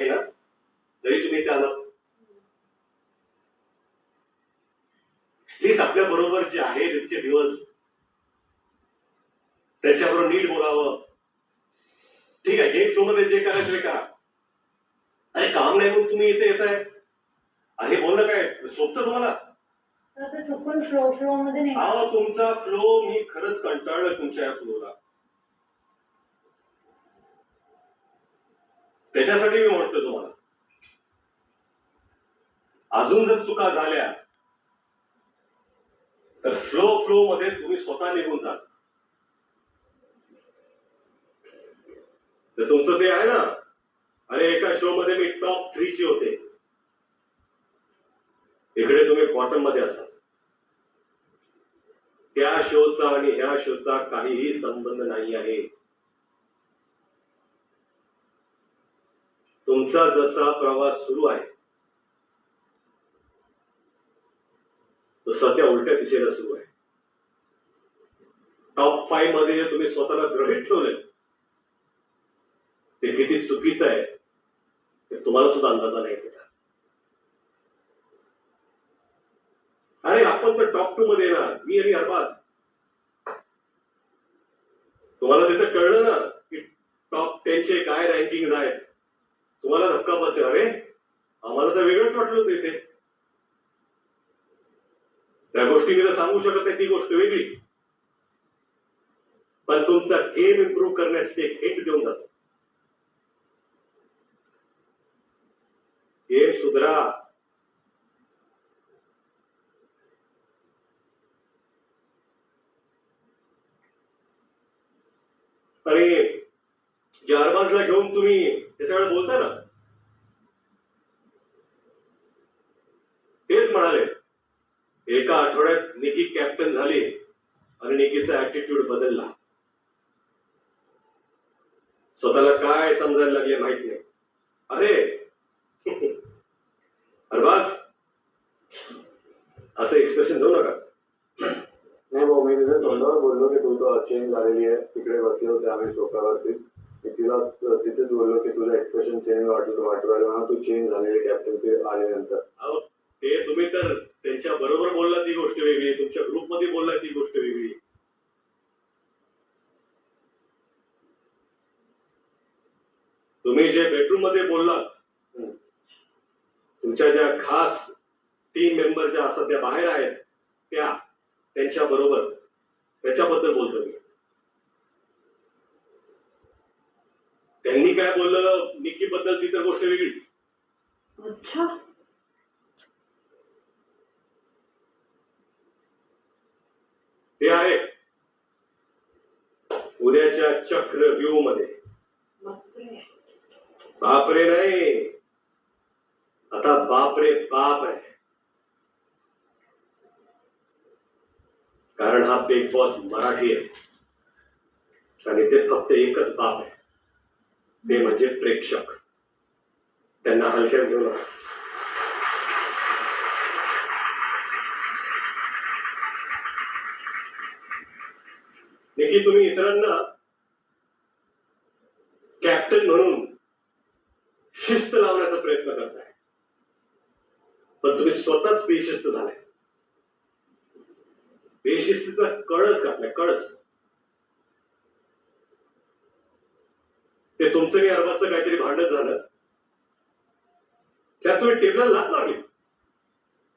आहे ना? जरी तुम्ही इथे आलात प्लीज आपल्या बरोबर जे आहेत इतके दिवस त्यांच्याबरोबर नीट बोलावं. ठीक आहे गेम शो मध्ये जे करायचं ते करा. अरे काम नाही म्हणून तुम्ही इथे येत आहे आणि बोलणं काय शोभतं तुम्हाला? तुमचा फ्लो मी खरंच कंटाळलोय तुमच्या या फ्लोला त्याच्यासाठी मी म्हणतो तुम्हाला. अजून जर चुका झाल्या तर फ्लो फ्लो मध्ये तुम्ही स्वतः निघून जा तर तुमचं ते आहे ना? अरे एका शो मध्ये मी टॉप थ्रीची होते. इकडे तुम्ही बॉटममध्ये असाल. त्या शोचा आणि ह्या शोचा काहीही संबंध नाही आहे. तुमचा जसा प्रवास सुरू आहे तो सध्या उलट्या दिशेला सुरू आहे. टॉप फाईव्हमध्ये जे तुम्ही स्वतःला ग्रहित ठेवले ते किती चुकीचं आहे ते तुम्हाला सुद्धा अंदाजा नाही त्याचा. अरे आपण तर टॉप टू मध्ये येणार मी आणि अरबाज तुम्हाला तिथं कळलं ना की टॉप टेनचे काय रँकिंग आहेत? तुम्हाला धक्का बसेल. अरे आम्हाला तर वेगळंच वाटलं होतं इथे. त्या गोष्टी मी तर सांगू शकत नाही ती गोष्ट वेगळी. पण तुमचा गेम इम्प्रूव्ह करण्यासाठी एक हिंट देऊन जातो. गेम सुधरा. अरे जारबाजला घेऊन तुम्ही हे सगळं बोलता ना. तेच म्हणाले एका आठवड्यात निकी कॅप्टन झाली आणि निकीचा ऍटिट्यूड बदलला. स्वतःला काय समजायला लागले माहीत नाही. अरे अरे बस असं एक्सप्रेशन देऊ नका. नाही भाऊ मी तिथे तोंडावर बोललो की तू तो चेंज झालेली आहे. तिकडे बसले होते आम्ही सोफ्यावरती. तिला तिथेच बोललो की तुझं एक्सप्रेशन चेंज वाटलं वाटवायला म्हणा तू चेंज झालेली कॅप्टन्सी आल्यानंतर ते तुम्ही तर त्यांच्या बरोबर बोलला ती गोष्ट वेगळी तुमच्या ग्रुपमध्ये बोलला ती गोष्ट वेगळी. तुम्ही जे बेडरूममध्ये बोललात. तुमच्या ज्या खास टीम मेंबर ज्या असतात त्या बाहेर आहेत त्या त्यांच्या बरोबर त्याच्याबद्दल बोलतो मी त्यांनी काय बोललं? निकी बद्दल ती तर गोष्ट वेगळीच. अच्छा. ते आहे. उद्याच्या चक्रव्यूहमध्ये बापरे. बापरे नाही. आता बापरे बाप आहे. कारण हा बिग बॉस मराठी आहे. आणि ते फक्त एकच बाप आहे. ते म्हणजे प्रेक्षक. त्यांना हलक्यात घेऊ नका निकी तुम्ही इतरांना कॅप्टन म्हणून शिस्त लावण्याचा प्रयत्न करताय. पण तुम्ही स्वतःच बेशिस्त झालाय. बेशिस्तीचा कळस घातलाय कळस. ते तुमचं आणि अरबाचं काहीतरी भांडण झालं. त्यात तुम्ही टेबला लात लागली